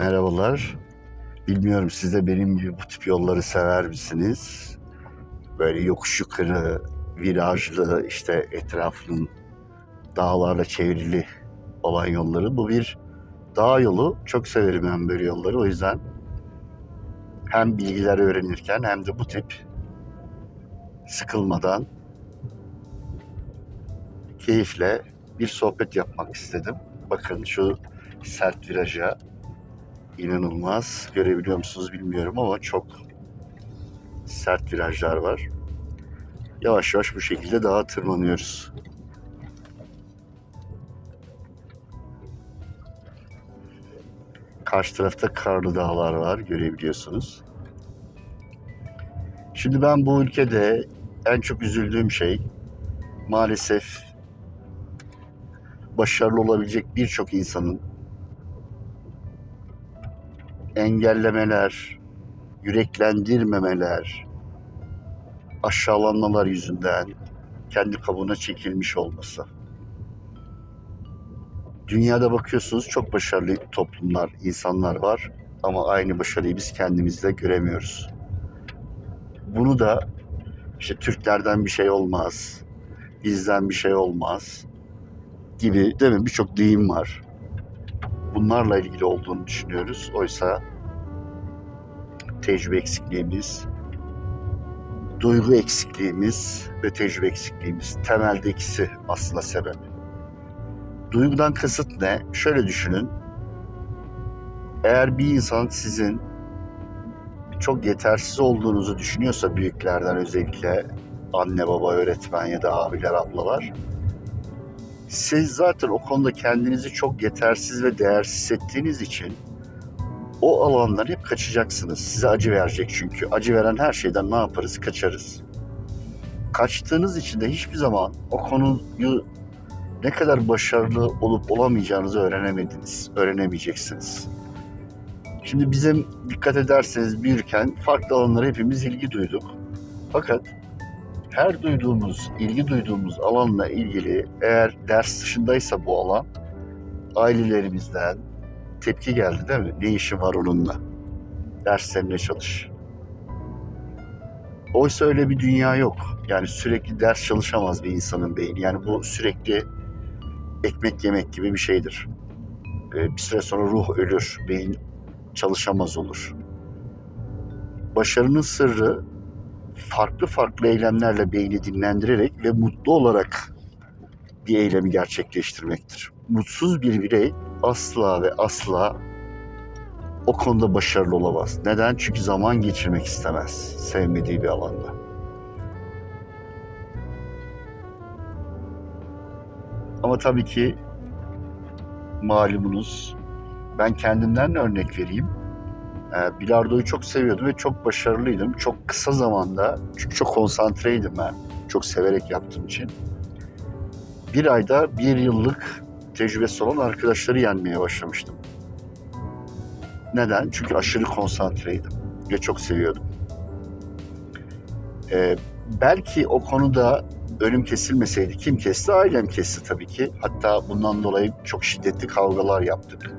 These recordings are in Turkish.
Merhabalar. Bilmiyorum siz de benim gibi bu tip yolları sever misiniz? Böyle yokuş yukarı, virajlı, işte etrafının dağlarla çevrili olan yolları. Bu bir dağ yolu. Çok severim ben böyle yolları. O yüzden hem bilgiler öğrenirken hem de bu tip sıkılmadan keyifle bir sohbet yapmak istedim. Bakın şu sert viraja inanılmaz. Görebiliyor musunuz bilmiyorum ama çok sert virajlar var. Yavaş yavaş bu şekilde dağa tırmanıyoruz. Karşı tarafta karlı dağlar var görebiliyorsunuz. Şimdi ben bu ülkede en çok üzüldüğüm şey maalesef başarılı olabilecek birçok insanın engellemeler, yüreklendirmemeler, aşağılanmalar yüzünden kendi kabuğuna çekilmiş olması. Dünyada bakıyorsunuz çok başarılı toplumlar, insanlar var ama aynı başarıyı biz kendimizde göremiyoruz. Bunu da işte Türklerden bir şey olmaz, bizden bir şey olmaz gibi değil mi birçok deyim var bunlarla ilgili olduğunu düşünüyoruz. Oysa tecrübe eksikliğimiz, duygu eksikliğimiz ve tecrübe eksikliğimiz temelde ikisi aslında sebep. Duygudan kasıt ne? Şöyle düşünün. Eğer bir insan sizin çok yetersiz olduğunuzu düşünüyorsa büyüklerden özellikle anne baba öğretmen ya da abiler ablalar siz zaten o konuda kendinizi çok yetersiz ve değersiz hissettiğiniz için o alandan hep kaçacaksınız. Size acı verecek çünkü. Acı veren her şeyden ne yaparız? Kaçarız. Kaçtığınız için de hiçbir zaman o konuyu ne kadar başarılı olup olamayacağınızı öğrenemediniz, öğrenemeyeceksiniz. Şimdi bizim dikkat ederseniz büyürken farklı alanlara hepimiz ilgi duyduk. Fakat her duyduğumuz, ilgi duyduğumuz alanla ilgili eğer ders dışındaysa bu alan ailelerimizden tepki geldi değil mi? Ne işin var onunla? Derslerine çalış. Oysa öyle bir dünya yok. Yani sürekli ders çalışamaz bir insanın beyni. Yani bu sürekli ekmek yemek gibi bir şeydir. Ee, bir süre sonra ruh ölür, beyin çalışamaz olur. Başarının sırrı farklı farklı eylemlerle beyni dinlendirerek ve mutlu olarak bir eylemi gerçekleştirmektir. Mutsuz bir birey asla ve asla o konuda başarılı olamaz. Neden? Çünkü zaman geçirmek istemez sevmediği bir alanda. Ama tabii ki malumunuz ben kendimden de örnek vereyim. E, bilardoyu çok seviyordum ve çok başarılıydım. Çok kısa zamanda, çünkü çok konsantreydim ben. Çok severek yaptığım için. Bir ayda bir yıllık tecrübesi olan arkadaşları yenmeye başlamıştım. Neden? Çünkü aşırı konsantreydim ve çok seviyordum. E, belki o konuda önüm kesilmeseydi kim kesti? Ailem kesti tabii ki. Hatta bundan dolayı çok şiddetli kavgalar yaptık.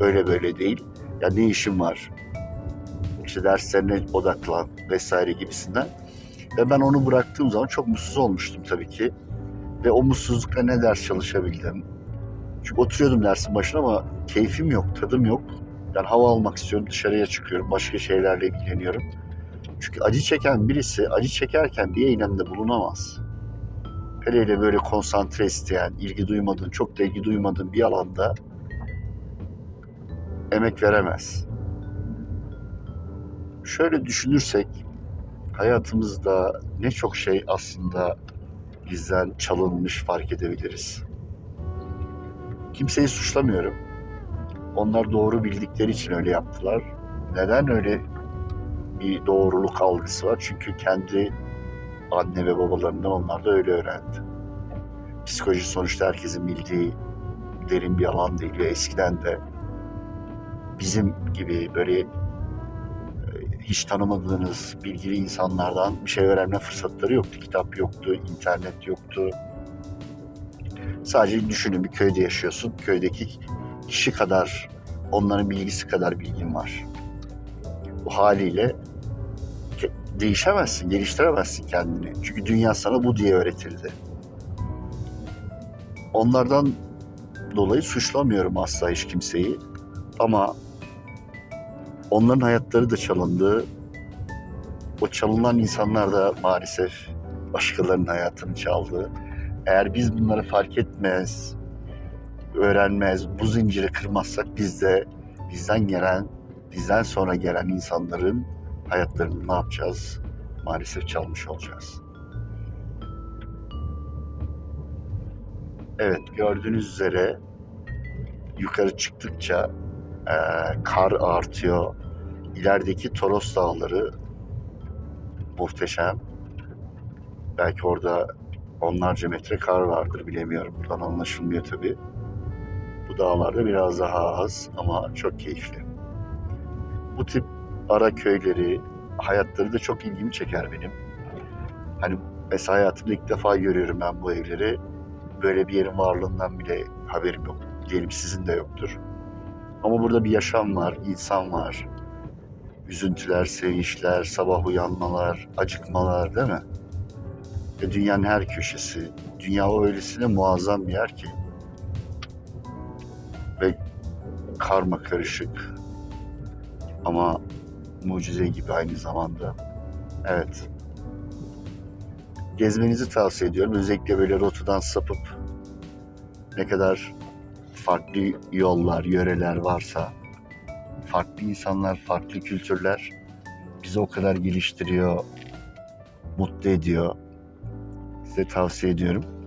Öyle böyle değil ya ne işin var? İşte derslerine odaklan vesaire gibisinden. Ve ben onu bıraktığım zaman çok mutsuz olmuştum tabii ki. Ve o mutsuzlukla ne ders çalışabildim? Çünkü oturuyordum dersin başına ama keyfim yok, tadım yok. Yani hava almak istiyorum, dışarıya çıkıyorum, başka şeylerle ilgileniyorum. Çünkü acı çeken birisi acı çekerken bir eylemde bulunamaz. Hele hele böyle konsantre isteyen, ilgi duymadığın, çok da ilgi duymadığın bir alanda emek veremez. Şöyle düşünürsek hayatımızda ne çok şey aslında bizden çalınmış fark edebiliriz. Kimseyi suçlamıyorum. Onlar doğru bildikleri için öyle yaptılar. Neden öyle bir doğruluk algısı var? Çünkü kendi anne ve babalarından onlar da öyle öğrendi. Psikoloji sonuçta herkesin bildiği derin bir alan değil ve eskiden de bizim gibi böyle hiç tanımadığınız bilgili insanlardan bir şey öğrenme fırsatları yoktu. Kitap yoktu, internet yoktu. Sadece düşünün bir köyde yaşıyorsun. Köydeki kişi kadar onların bilgisi kadar bilgim var. Bu haliyle değişemezsin, geliştiremezsin kendini. Çünkü dünya sana bu diye öğretildi. Onlardan dolayı suçlamıyorum asla hiç kimseyi. Ama onların hayatları da çalındı. O çalınan insanlar da maalesef başkalarının hayatını çaldı. Eğer biz bunları fark etmez, öğrenmez, bu zinciri kırmazsak biz de bizden gelen, bizden sonra gelen insanların hayatlarını ne yapacağız? Maalesef çalmış olacağız. Evet gördüğünüz üzere yukarı çıktıkça eee, kar artıyor. İlerideki Toros Dağları muhteşem. Belki orada onlarca metre kar vardır bilemiyorum. Buradan anlaşılmıyor tabii. Bu dağlarda biraz daha az ama çok keyifli. Bu tip ara köyleri, hayatları da çok ilgimi çeker benim. Hani mesela hayatımda ilk defa görüyorum ben bu evleri. Böyle bir yerin varlığından bile haberim yok. Diyelim sizin de yoktur. Ama burada bir yaşam var, insan var. Üzüntüler, sevinçler, sabah uyanmalar, acıkmalar değil mi? Ve dünyanın her köşesi. Dünya öylesine muazzam bir yer ki. Ve karma karışık. Ama mucize gibi aynı zamanda. Evet. Gezmenizi tavsiye ediyorum. Özellikle böyle rotadan sapıp ne kadar farklı yollar, yöreler varsa, farklı insanlar, farklı kültürler bizi o kadar geliştiriyor, mutlu ediyor. Size tavsiye ediyorum.